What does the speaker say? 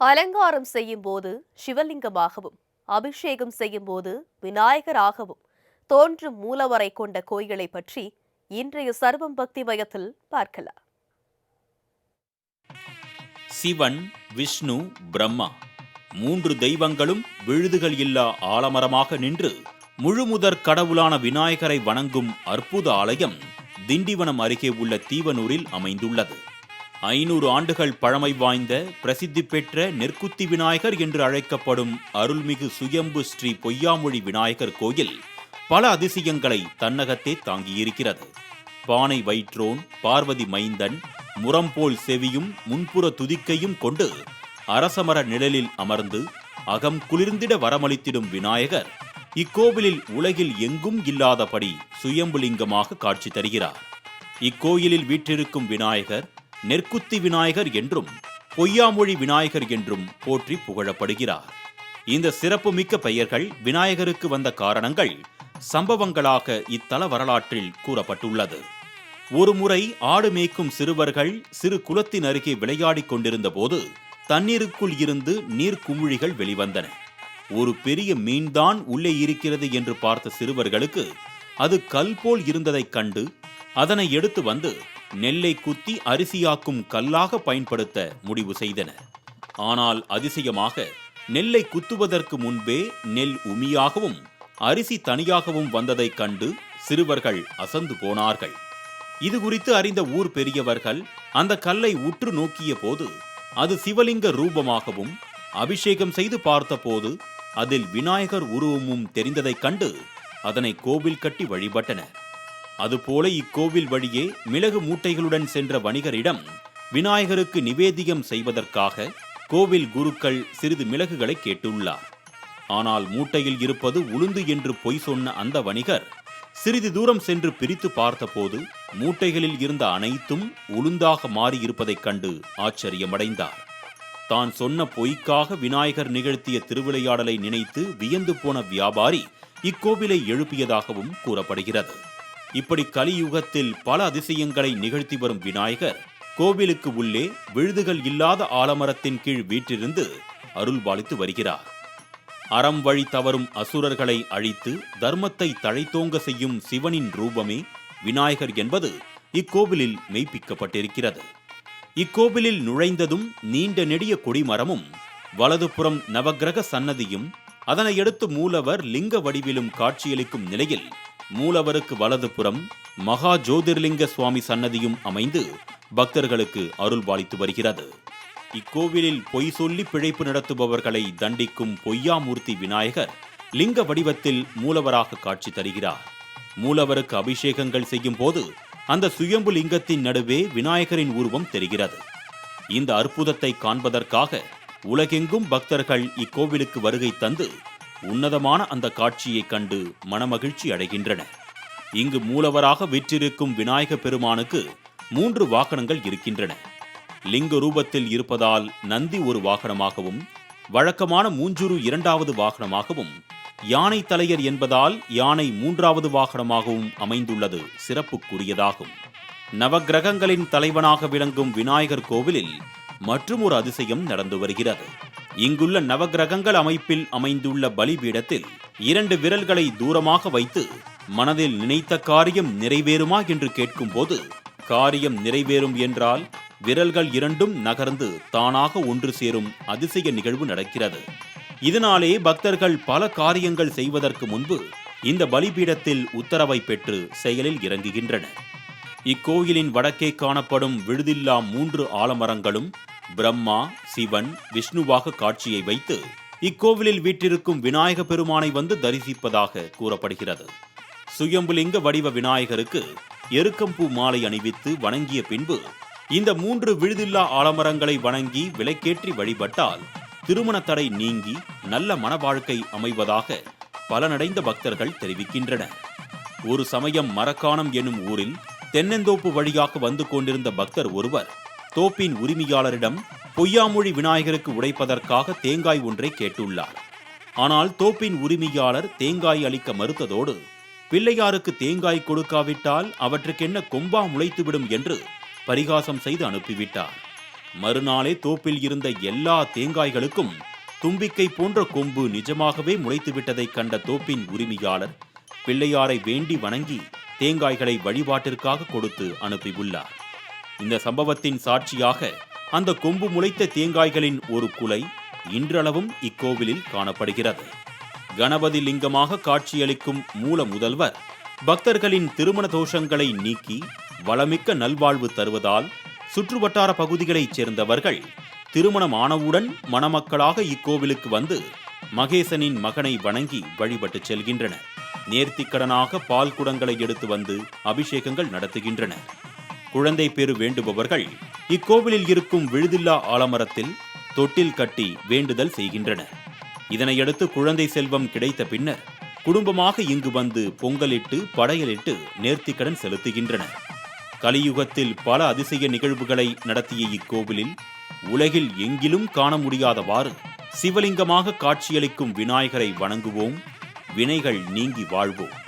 அலங்காரம் செய்யும் போது சிவலிங்கமாகவும் அபிஷேகம் செய்யும் போது விநாயகராகவும் தோன்றும் மூலவரை கொண்ட கோயிலை பற்றி இன்றைய சர்வம் பக்தி மயத்தில் பார்க்கலாம். சிவன் விஷ்ணு பிரம்மா மூன்று தெய்வங்களும் விழுதுகள் இல்லா ஆலமரமாக நின்று முழுமுதற் கடவுளான விநாயகரை வணங்கும் அற்புத ஆலயம் திண்டிவனம் அருகே உள்ள தீவனூரில் அமைந்துள்ளது. ஐநூறு ஆண்டுகள் பழமை வாய்ந்த பிரசித்தி பெற்ற நெற்குத்தி விநாயகர் என்று அழைக்கப்படும் அருள்மிகு சுயம்பு ஸ்ரீ பொய்யாமொழி விநாயகர் கோயில் பல அதிசயங்களை தன்னகத்தே தாங்கியிருக்கிறது. பானை வயிற்றோன் பார்வதி மைந்தன் முரம்போல் செவியும் முன்புற துதிக்கையும் கொண்டு அரசமர நிழலில் அமர்ந்து அகம் குளிர்ந்திட வரமளித்திடும் விநாயகர் இக்கோவிலில் உலகில் எங்கும் இல்லாதபடி சுயம்புலிங்கமாக காட்சி தருகிறார். இக்கோயிலில் வீற்றிருக்கும் விநாயகர் நெற்குத்தி விநாயகர் என்றும் பொய்யாமொழி விநாயகர் என்றும் போற்றி புகழப்படுகிறார். இந்த சிறப்புமிக்க பெயர்கள் விநாயகருக்கு வந்த காரணங்கள் சம்பவங்களாக இத்தல வரலாற்றில் கூறப்பட்டுள்ளது. ஒருமுறை ஆடு மேய்க்கும் சிறுவர்கள் சிறு குளத்தின் அருகே விளையாடிக் கொண்டிருந்த போது தண்ணீருக்குள் இருந்து நீர் குமிழிகள் வெளிவந்தன. ஒரு பெரிய மீன்தான் உள்ளே இருக்கிறது என்று பார்த்த சிறுவர்களுக்கு அது கல் போல் இருந்ததைக் கண்டு அதனை எடுத்து வந்து நெல்லை குத்தி அரிசியாக்கும் கல்லாக பயன்படுத்த முடிவு செய்தனர் ஆனால் அதிசயமாக நெல்லை குத்துவதற்கு முன்பே நெல் உமியாகவும் அரிசி தனியாகவும் வந்ததைக் கண்டு சிறுவர்கள் அசந்து போனார்கள். இது குறித்து அறிந்த ஊர் பெரியவர்கள் அந்த கல்லை உற்று நோக்கிய போது அது சிவலிங்க ரூபமாகவும் அபிஷேகம் செய்து பார்த்தபோது அதில் விநாயகர் உருவமும் தெரிந்ததைக் கண்டு அதனை கோவில் கட்டி வழிபட்டனர். அதுபோல இக்கோவில் வழியே மிளகு மூட்டைகளுடன் சென்ற வணிகரிடம் விநாயகருக்கு நிவேதியம் செய்வதற்காக கோவில் குருக்கள் சிறிது மிளகுகளை கேட்டுள்ளார். ஆனால் மூட்டையில் இருப்பது உளுந்து என்று பொய் சொன்ன அந்த வணிகர் சிறிது தூரம் சென்று பிரித்து பார்த்தபோது மூட்டைகளில் இருந்த அனைத்தும் உளுந்தாக மாறியிருப்பதைக் கண்டு ஆச்சரியமடைந்தார். தான் சொன்ன பொய்க்காக விநாயகர் நிகழ்த்திய திருவிளையாடலை நினைத்து வியந்து போன வியாபாரி இக்கோவிலை எழுப்பியதாகவும் கூறப்படுகிறது. இப்படி கலியுகத்தில் பல அதிசயங்களை நிகழ்த்தி வரும் விநாயகர் கோவிலுக்கு உள்ளே விழுதுகள் இல்லாத ஆலமரத்தின் கீழ் வீற்றிருந்து அருள்பாலித்து வருகிறார். அறம் வழி தவறும் அசுரர்களை அழித்து தர்மத்தை தழைத்தோங்க செய்யும் சிவனின் ரூபமே விநாயகர் என்பது இக்கோவிலில் மெய்ப்பிக்கப்பட்டிருக்கிறது. இக்கோவிலில் நுழைந்ததும் நீண்ட நெடிய கொடிமரமும் வலதுபுறம் நவகிரக சன்னதியும் அதனையடுத்து மூலவர் லிங்க வடிவிலும் காட்சியளிக்கும் நிலையில் மூலவருக்கு வலதுபுறம் மகா ஜோதிர்லிங்க சுவாமி சன்னதியும் அமைந்து பக்தர்களுக்கு அருள்பாலித்து வருகிறது. இக்கோவிலில் பொய் சொல்லி பிழைப்பு நடத்துபவர்களை தண்டிக்கும் பொய்யாமூர்த்தி விநாயகர் லிங்க வடிவத்தில் மூலவராக காட்சி தருகிறார். மூலவருக்கு அபிஷேகங்கள் செய்யும் போது அந்த சுயம்பு லிங்கத்தின் நடுவே விநாயகரின் உருவம் தெரிகிறது. இந்த அற்புதத்தை காண்பதற்காக உலகெங்கும் பக்தர்கள் இக்கோவிலுக்கு வருகை தந்து உன்னதமான அந்த காட்சியைக் கண்டு மனமகிழ்ச்சி அடைகின்றனர் இங்கு மூலவராக விற்றிருக்கும் விநாயக பெருமானுக்கு மூன்று வாகனங்கள் இருக்கின்றன. லிங்க ரூபத்தில் இருப்பதால் நந்தி ஒரு வாகனமாகவும் வழக்கமான மூஞ்சுரு இரண்டாவது வாகனமாகவும் யானை தலையர் என்பதால் யானை மூன்றாவது வாகனமாகவும் அமைந்துள்ளது சிறப்புக்குரியதாகும். நவக்கிரகங்களின் தலைவனாக விளங்கும் விநாயகர் கோவிலில் மற்றும் ஒரு அதிசயம் நடந்து வருகிறது. இங்குள்ள நவக்கிரகங்கள் அமைப்பில் அமைந்துள்ள பலிபீடத்தில் இரண்டு விரல்களை தூரமாக வைத்து மனதில் நினைத்த காரியம் நிறைவேறுமா என்று கேட்கும்போது காரியம் நிறைவேறும் என்றால் விரல்கள் இரண்டும் நகர்ந்து தானாக ஒன்று சேரும் அதிசய நிகழ்வு நடக்கிறது. இதனாலே பக்தர்கள் பல காரியங்கள் செய்வதற்கு முன்பு இந்த பலிபீடத்தில் உத்தரவை பெற்று செயலில் இறங்குகின்றனர். இக்கோயிலின் வடக்கே காணப்படும் விழுதில்லா மூன்று ஆலமரங்களும் பிரம்மா சிவன் விஷ்ணுவாக காட்சியை வைத்து இக்கோவிலில் வீற்றிருக்கும் விநாயக பெருமானை வந்து தரிசிப்பதாக கூறப்படுகிறது. சுயம்புலிங்க வடிவ விநாயகருக்கு எருக்கம்பூ மாலை அணிவித்து வணங்கிய பின்பு இந்த மூன்று விழுதில்லா ஆலமரங்களை வணங்கி விலைக்கேற்றி வழிபட்டால் திருமண தடை நீங்கி நல்ல மன வாழ்க்கை அமைவதாக பலனடைந்த பக்தர்கள் தெரிவிக்கின்றனர். ஒரு சமயம் மரக்காணம் என்னும் ஊரில் தென்னந்தோப்பு வழியாக வந்து கொண்டிருந்த பக்தர் ஒருவர் தோப்பின் உரிமையாளரிடம் பொய்யாமொழி விநாயகருக்கு உடைப்பதற்காக தேங்காய் ஒன்றை கேட்டுள்ளார். ஆனால் தோப்பின் உரிமையாளர் தேங்காய் அளிக்க மறுத்ததோடு பிள்ளையாருக்கு தேங்காய் கொடுக்காவிட்டால் அவற்றுக்கென்ன கொம்பா முளைத்துவிடும் என்று பரிகாசம் செய்து அனுப்பிவிட்டார். மறுநாளே தோப்பில் இருந்த எல்லா தேங்காய்களுக்கும் தும்பிக்கை போன்ற கொம்பு நிஜமாகவே முளைத்துவிட்டதைக் கண்ட தோப்பின் உரிமையாளர் பிள்ளையாரை வேண்டி வணங்கி தேங்காய்களை வழிபாட்டிற்காக கொடுத்து அனுப்பியுள்ளார். இந்த சம்பவத்தின் சாட்சியாக அந்த கொம்பு முளைத்த தேங்காய்களின் ஒரு குலை இன்றளவும் இக்கோவிலில் காணப்படுகிறது. கணபதி லிங்கமாக காட்சியளிக்கும் மூல முதல்வர் பக்தர்களின் திருமண தோஷங்களை நீக்கி வளமிக்க நல்வாழ்வு தருவதால் சுற்றுவட்டார பகுதிகளைச் சேர்ந்தவர்கள் திருமணம் ஆனவுடன் மணமக்களாக இக்கோவிலுக்கு வந்து மகேசனின் மகனை வணங்கி வழிபட்டு செல்கின்றனர். நேர்த்திக்கடனாக பால் குடங்களை எடுத்து வந்து அபிஷேகங்கள் நடத்துகின்றனர். குழந்தை பேறு வேண்டுபவர்கள் இக்கோவிலில் இருக்கும் விழுதில்லா ஆலமரத்தில் தொட்டில் கட்டி வேண்டுதல் செய்கின்றனர். இதனையடுத்து குழந்தை செல்வம் கிடைத்த பின்னர் குடும்பமாக இங்கு வந்து பொங்கலிட்டு படையலிட்டு நேர்த்திக்கடன் செலுத்துகின்றனர். கலியுகத்தில் பல அதிசய நிகழ்வுகளை நடத்திய இக்கோவிலில் உலகில் எங்கிலும் காண முடியாதவாறு சிவலிங்கமாக காட்சியளிக்கும் விநாயகரை வணங்குவோம். வினைகள் நீங்கி வாழ்வோம்.